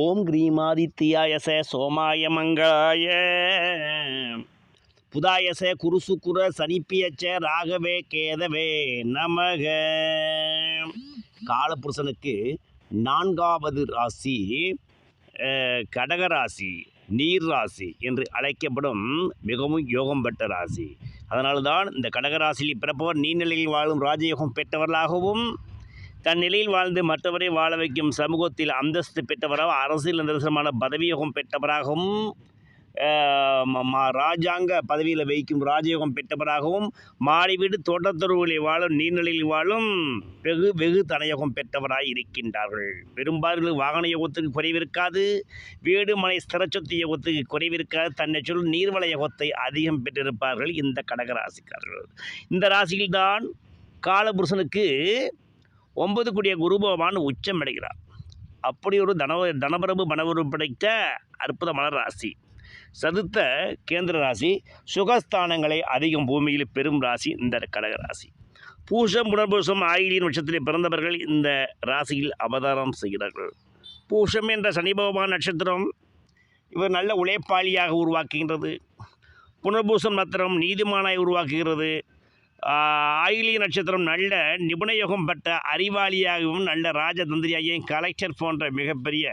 ஓம் கிரீமாதித்யாயச சோமாய மங்களாய. புதாயச குருசுக்குர சனிப்பியச்ச ராகவே கேதவே நமக. காலபுருஷனுக்கு நான்காவது ராசி கடகராசி நீர் ராசி என்று அழைக்கப்படும் மிகவும் யோகம் பெற்ற ராசி. அதனால்தான் இந்த கடகராசியில் பிறப்பவர் நீர்நிலையில் வாழும் ராஜயோகம் பெற்றவர்களாகவும் தன் நிலையில் வாழ்ந்து மற்றவரை வாழ வைக்கும் சமூகத்தில் அந்தஸ்து பெற்றவராக அரசியல் நிதர்சனமான பதவியோகம் பெற்றவராகவும் ம- ராஜாங்க பதவியில் வைக்கும் ராஜயோகம் பெற்றவராகவும் மாடி வீடு தோட்டத்துறவுகளில் வாழும் நீர்நிலையில் வாழும் வெகு வெகு தனயோகம் பெற்றவராய் இருக்கின்றார்கள். பெரும்பாலும் வாகன யோகத்துக்கு குறைவிருக்காது வீடு மனை ஸ்திரச்சொத்து யோகத்துக்கு குறைவிருக்காது தன்னை சொல் நீர்வள யோகத்தை அதிகம் பெற்றிருப்பார்கள் இந்த கடக ராசிக்காரர்கள். இந்த ராசியில்தான் காலபுருஷனுக்கு ஒன்பது கூடிய குரு பகவான் உச்சம் அடைகிறார். அப்படி ஒரு தனவ தனபரபு மனவரு படைத்த அற்புதமான ராசி. சதுர்த்த கேந்திர ராசி சுகஸ்தானங்களை அதிகம் பூமியில் பெரும் ராசி இந்த கடக ராசி. பூஷம் புனர்பூஷம் ஆயிலின் நட்சத்திரத்தில் பிறந்தவர்கள் இந்த ராசியில் அவதாரம் செய்கிறார்கள். பூஷம் என்ற சனி பகவான் நட்சத்திரம் இவர் நல்ல உழைப்பாளியாக உருவாக்குகின்றது. புனர்பூசம் நத்திரம் நீதிமானாய் உருவாக்குகிறது. ஆஹ் ஆயிலி நட்சத்திரம் நல்ல நிபுணயோகம் பெற்ற அறிவாளியாகவும் நல்ல ராஜதந்திரியாகியும் கலெக்டர் போன்ற மிகப்பெரிய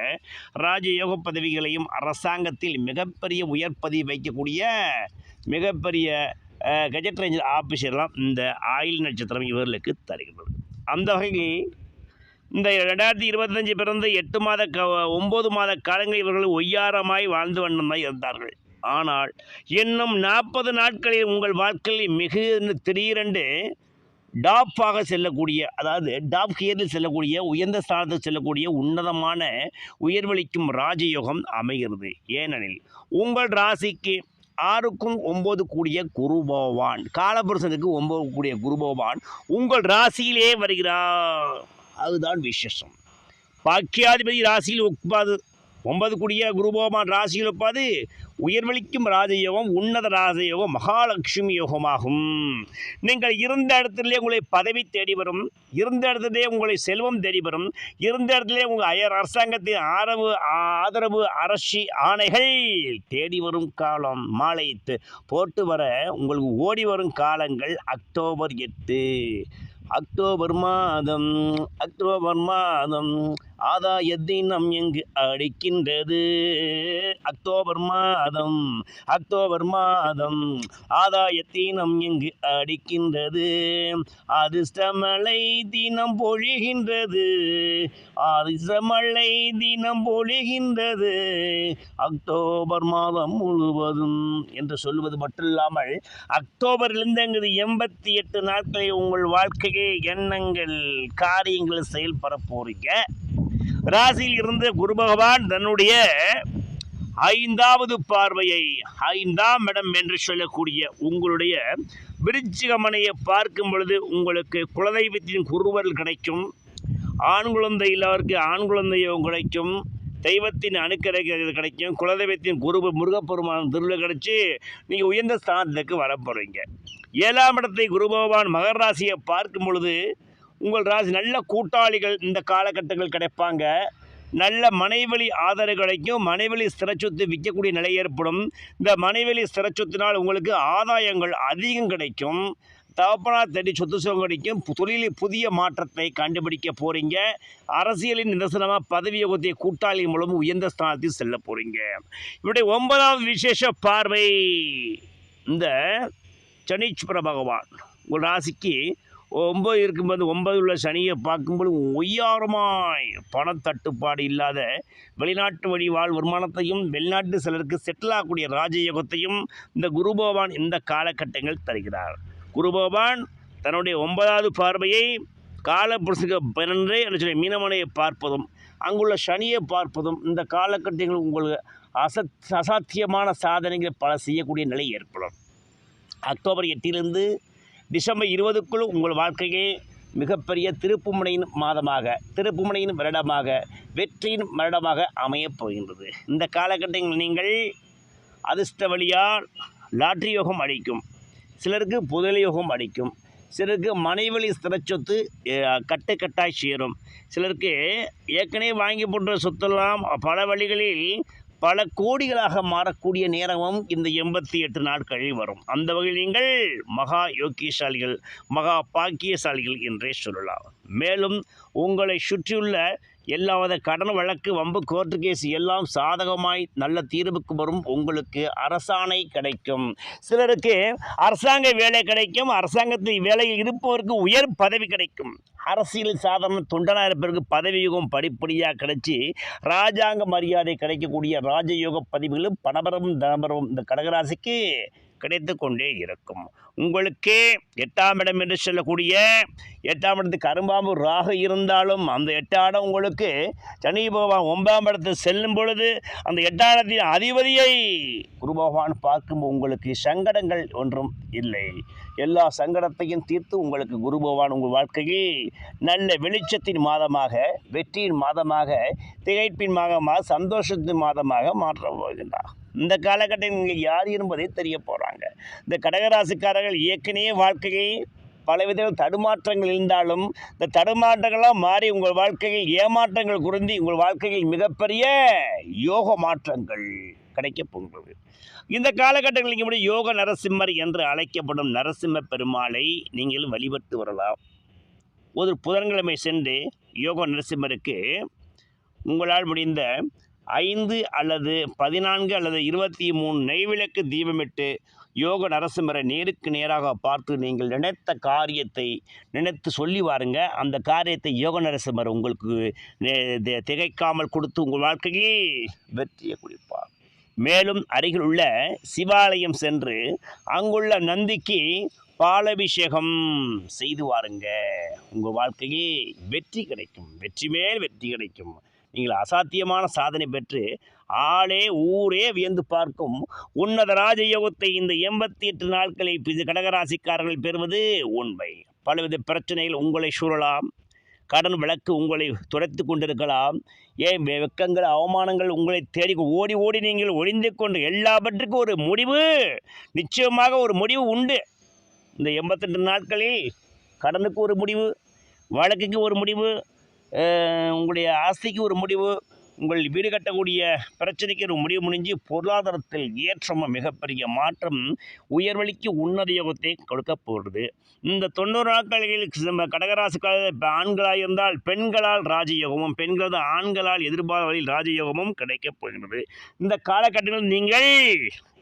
ராஜயோக பதவிகளையும் அரசாங்கத்தில் மிகப்பெரிய உயர் பதவி வைக்கக்கூடிய மிகப்பெரிய அஹ், கெஜெட் ரேஞ்சர் ஆஃபீஸர்லாம் இந்த ஆயில் நட்சத்திரம் இவர்களுக்கு தருகிறது அந்த வகையில் இந்த ரெண்டாயிரத்தி இருபத்தஞ்சு பிறந்த எட்டு மாத க ஒம்பது மாத காலங்கள் இவர்கள் ஒய்யாரமாய் வாழ்ந்து வண்ணமாய் இருந்தார்கள். ஆனால் இன்னும் நாற்பது நாட்களில் உங்கள் வாழ்க்கையில் மிக திடீரென்று டாப்பாக செல்லக்கூடிய அதாவது டாப் கியரில் செல்லக்கூடிய உயர்ந்த ஸ்தானத்தில் செல்லக்கூடிய உன்னதமான உயர்வளிக்கும் ராஜயோகம் அமைகிறது. ஏனெனில் உங்கள் ராசிக்கு ஆறுக்கும் ஒம்பது கூடிய குருபவான் காலபுருஷனுக்கு ஒம்பது கூடிய குருபவான் உங்கள் ராசியிலே வருகிறார். அதுதான் விசேஷம். பாக்கியாதிபதி ராசியில் உட்பாது ஒன்பது குடிய குருபோமான் ராசியில் உட்பாது உயர்வளிக்கும் ராஜயோகம் உன்னத ராஜயோகம் மகாலட்சுமி யோகமாகும். நீங்கள் இருந்த இடத்திலே உங்களை பதவி தேடி வரும். இருந்த இடத்திலே உங்களை செல்வம் தேடி வரும். இருந்த இடத்திலே உங்கள் அயர் அரசாங்கத்தின் ஆதரவு ஆதரவு அரசி ஆணைகள் தேடி வரும் காலம். மாலை போட்டு வர உங்களுக்கு ஓடி வரும் காலங்கள் அக்டோபர் எட்டு. அக்டோபர் மாதம் அக்டோபர் மாதம். ஆதாய தினம் எங்கு அடிக்கின்றது? அக்டோபர் மாதம் அக்டோபர் மாதம் ஆதாய தினம் எங்கு அடிக்கின்றது? அதிர்ஷ்டமலை தினம் பொழிகின்றது அதிர்ஷ்டமலை தினம் பொழிகின்றது. அக்டோபர் மாதம் முழுவதும் என்று சொல்வது மட்டுமில்லாமல் அக்டோபரிலிருந்து அங்கு எண்பத்தி எட்டு நாட்களில் உங்கள் வாழ்க்கையை எண்ணங்கள் காரியங்கள் செயல்பட போறீங்க. ராசியில் இருந்த குரு பகவான் தன்னுடைய ஐந்தாவது பார்வையை ஐந்தாம் இடம் என்று சொல்லக்கூடிய உங்களுடைய விருச்சிகமனையை பார்க்கும் பொழுது உங்களுக்கு குலதெய்வத்தின் குருவல் கிடைக்கும். ஆண் குழந்தை இல்லாதவருக்கு ஆண் குழந்தையும் கிடைக்கும். தெய்வத்தின் அணுக்கரை கிடைக்கும். குலதெய்வத்தின் குரு முருகப்பெருமான் திருவிழா கிடைச்சி நீங்கள் உயர்ந்த ஸ்தானத்துக்கு வர போகிறீங்க ஏழாம் இடத்தை குரு பகவான் மகர ராசியை பார்க்கும் பொழுது உங்கள் ராசி நல்ல கூட்டாளிகள் இந்த காலகட்டங்கள் கிடைப்பாங்க. நல்ல மனைவழி ஆதரவு கிடைக்கும். மனைவழி சிறச்சொத்து விற்கக்கூடிய நிலை ஏற்படும். இந்த மனைவழி சிறச்சொத்தினால் உங்களுக்கு ஆதாயங்கள் அதிகம் கிடைக்கும். தகப்பனார் தேடி சொத்து சுகம் கிடைக்கும். தொழிலில் புதிய மாற்றத்தை கண்டுபிடிக்க போகிறீங்க அரசியலின் நிதர்சனமாக பதவி யோகத்தை கூட்டாளி மூலம் உயர்ந்த ஸ்தானத்தில் செல்ல போகிறீங்க இவருடைய ஒன்பதாவது விசேஷ பார்வை இந்த சனீஸ்வர பகவான். உங்கள் ராசிக்கு ஒம்பது இருக்கும்போது ஒன்பது உள்ள சனியை பார்க்கும்போது ஒய்யாரமாய் பணத்தட்டுப்பாடு இல்லாத வெளிநாட்டு வழி வாழ் வருமானத்தையும் வெளிநாட்டு சிலருக்கு செட்டில் ஆகக்கூடிய ராஜயோகத்தையும் இந்த குரு பகவான் இந்த காலகட்டங்கள் தருகிறார். குரு பகவான் தன்னுடைய ஒன்பதாவது பார்வையை காலபுருஷுக்கு பன்னெண்டே என்று சொல்லி மீனமனையை பார்ப்பதும் அங்குள்ள சனியை பார்ப்பதும் இந்த காலகட்டங்கள் உங்களுக்கு அசத் அசாத்தியமான சாதனைகளை பல செய்யக்கூடிய நிலை ஏற்படும். அக்டோபர் எட்டிலிருந்து டிசம்பர் இருபதுக்குள் உங்கள் வாழ்க்கையே மிகப்பெரிய திருப்புமுனையின் மாதமாக திருப்புமுனையின் வருடமாக வெற்றியின் வருடமாக அமையப் போகின்றது. இந்த காலகட்டங்களில் நீங்கள் அதிர்ஷ்ட வழியால் லாட்ரி யோகம் அடிக்கும் சிலருக்கு புதல் யோகம் அடிக்கும் சிலருக்கு மனைவழி ஸ்திரச்சொத்து கட்டுக்கட்டாய் சேரும் சிலருக்கு ஏற்கனவே வாங்கி போன்ற சொத்தெல்லாம் பல வழிகளில் பல கோடிகளாக மாறக்கூடிய நேரமும் இந்த எண்பத்தி எட்டு நாட்களில் வரும். அந்த வகையில் நீங்கள் மகா யோக்கியசாலிகள் மகா பாக்கியசாலிகள் என்றே சொல்லலாம். மேலும் உங்களை சுற்றியுள்ள எல்லாவித கடன் வழக்கு வம்பு கோர்ட்டு கேஸ் எல்லாம் சாதகமாய் நல்ல தீர்வுக்கு வரும் உங்களுக்கு அரசாணை கிடைக்கும். சிலருக்கு அரசாங்க வேலை கிடைக்கும். அரசாங்கத்தில் வேலையில் இருப்பவருக்கு உயர் பதவி கிடைக்கும். அரசியல் சாதாரண தொண்டனாக இருப்பவருக்கு பதவியுகம் படிப்படியாக கிடைச்சி ராஜாங்க மரியாதை கிடைக்கக்கூடிய ராஜயோக பதிவுகளும் பணபரமும் தனபரமும் இந்த கடகராசிக்கு கிடைத்து கொண்டே இருக்கும். உங்களுக்கே எட்டாம் இடம் என்று சொல்லக்கூடிய எட்டாம் இடத்துக்கு அரும்பாம்பு ராக இருந்தாலும் அந்த எட்டாம் இடம் உங்களுக்கு சனி பகவான் ஒன்பதாம் இடத்தில் செல்லும் பொழுது அந்த எட்டாம் இடத்தின் அதிபதியை குரு பகவான் பார்க்கும் உங்களுக்கு சங்கடங்கள் ஒன்றும் இல்லை. எல்லா சங்கடத்தையும் தீர்த்து உங்களுக்கு குரு பகவான் உங்கள் வாழ்க்கையில் நல்ல வெளிச்சத்தின் மாதமாக வெற்றியின் மாதமாக திகைப்பின் மாதமாக சந்தோஷத்தின் மாதமாக மாற்றப் போகின்றார். இந்த காலகட்டம் நீங்கள் யார் என்பதை தெரிய போகிறாங்க இந்த கடகராசிக்காரர்கள் ஏற்கனவே வாழ்க்கையை பலவித தடுமாற்றங்கள் இருந்தாலும் இந்த தடுமாற்றங்களாக மாறி உங்கள் வாழ்க்கையில் ஏமாற்றங்கள் குறைந்து உங்கள் வாழ்க்கையில் மிகப்பெரிய யோக மாற்றங்கள் கிடைக்க போகிறது இந்த காலகட்டங்களில் நீங்கள் யோக நரசிம்மர் என்று அழைக்கப்படும் நரசிம்ம பெருமாளை நீங்கள் வழிபட்டு வரலாம். ஒரு புதன்கிழமை சென்று யோக நரசிம்மருக்கு உங்களால் முடிந்த ஐந்து அல்லது பதினான்கு அல்லது இருபத்தி மூணு நெய்விளக்கு தீபமிட்டு யோக நரசிம்மரை நேருக்கு நேராக பார்த்து நீங்கள் நினைத்த காரியத்தை நினைத்து சொல்லி வாருங்க. அந்த காரியத்தை யோக நரசிம்மர் உங்களுக்கு திகைக்காமல் கொடுத்து உங்கள் வாழ்க்கையே வெற்றியை குடிப்பார். மேலும் அருகில் உள்ள சிவாலயம் சென்று அங்குள்ள நந்திக்கு பாலபிஷேகம் செய்து வாருங்க. உங்கள் வாழ்க்கையே வெற்றி கிடைக்கும். வெற்றி மேல் வெற்றி கிடைக்கும். நீங்கள் அசாத்தியமான சாதனை பெற்று ஆளே ஊரே வியந்து பார்க்கும் உன்னத ராஜயோகத்தை இந்த எண்பத்தி எட்டு நாட்களில் இது கடகராசிக்காரர்கள் பெறுவது உண்மை. பலவித பிரச்சனைகள் உங்களை சூழலாம். கடன் விளக்கு உங்களை துடைத்து கொண்டிருக்கலாம். ஏன் வெக்கங்கள் அவமானங்கள் உங்களை தேடி ஓடி ஓடி நீங்கள் ஒளிந்து கொண்டு எல்லாவற்றுக்கும் ஒரு முடிவு. நிச்சயமாக ஒரு முடிவு உண்டு. இந்த எண்பத்தெட்டு நாட்களில் கடனுக்கு ஒரு முடிவு வழக்குக்கு ஒரு முடிவு உங்களுடைய ஆஸ்திக்கு ஒரு முடிவு உங்கள் வீடு கட்டக்கூடிய பிரச்சனைக்கு ஒரு முடிவு முடிஞ்சு பொருளாதாரத்தில் ஏற்றமும் மிகப்பெரிய மாற்றம் உயர்வழிக்கு உன்னத யோகத்தை கொடுக்க போகிறது. இந்த தொண்ணூறு நாட்களில் நம்ம கடகராசுக்கால இப்போ ஆண்களாக இருந்தால் பெண்களால் ராஜயோகமும் பெண்களது ஆண்களால் எதிர்பார வழியில் ராஜயோகமும் கிடைக்கப் போகிறது இந்த காலகட்டத்தில் நீங்கள்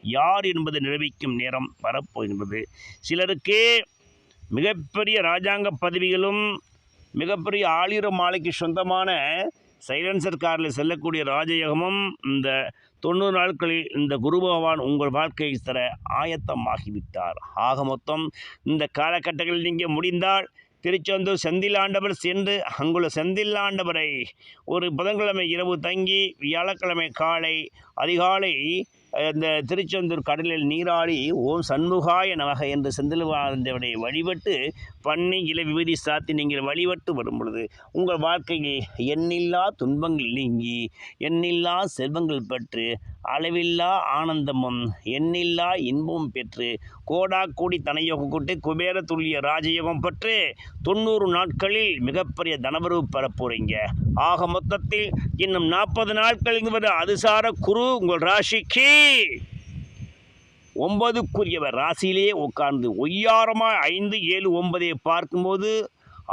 யார் என்பதை நிரூபிக்கும் நேரம் வரப்போகின்றது. சிலருக்கு மிகப்பெரிய ராஜாங்க பதவிகளும் மிகப்பெரிய ஆளிரம் மாலைக்கு சொந்தமான சைலன்சர் காரில் செல்லக்கூடிய ராஜயோகமும் இந்த தொண்ணூறு நாட்களில் இந்த குரு பகவான் உங்கள் வாழ்க்கையை தர ஆயத்தமாகிவிட்டார். ஆக மொத்தம் இந்த காலகட்டங்களில் நீங்கள் முடிந்தால் திருச்செந்தூர் செந்திலாண்டவர் சென்று அங்குள்ள செந்திலாண்டவரை ஒரு புதன்கிழமை இரவு தங்கி வியாழக்கிழமை காலை அதிகாலை இந்த திருச்செந்தூர் கடலில் நீராடி ஓம் சண்முகாய நமக என்று செந்திலாண்டவரை வழிபட்டு பண்ணி இலை விபதி சாத்தி நீங்கள் வழிபட்டு வரும் பொழுது உங்கள் வாழ்க்கையில் எண்ணில்லா துன்பங்கள் நீங்கி எண்ணில்லா செல்வங்கள் பெற்று அளவில்லா ஆனந்தமும் எண்ணில்லா இன்பமும் பெற்று கோடா கோடி தனயோகம் கொண்டு குபேர துல்லிய ராஜயோகம் பெற்று தொண்ணூறு நாட்களில் மிகப்பெரிய தனவரவு பெற போகிறீங்க ஆக மொத்தத்தில் இன்னும் நாற்பது நாட்கள் வர அதுசார குரு உங்கள் ராசிக்கு. ஒன்பதுக்குரியவர் ராசியிலே உட்கார்ந்து ஒய்யாரமாக ஐந்து ஏழு ஒன்பதை பார்க்கும்போது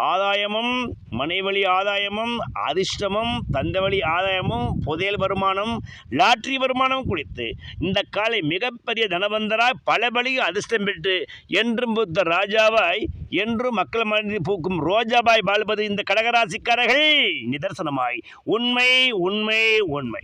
ஆதாயமும் மனைவழி ஆதாயமும் அதிர்ஷ்டமும் தந்தவழி ஆதாயமும் புதையல் வருமானம் லாட்ரி வருமானம் குறித்து இந்த காலை மிகப்பெரிய தனவந்தராய் பல பலி அதிர்ஷ்டம் பெற்று என்றும் புத்த ராஜாவாய் என்றும் மக்கள் மனதில் பூக்கும் ரோஜாபாய் வாழ்வது இந்த கடகராசிக்காரர்கள் நிதர்சனமாய். உண்மை உண்மை உண்மை.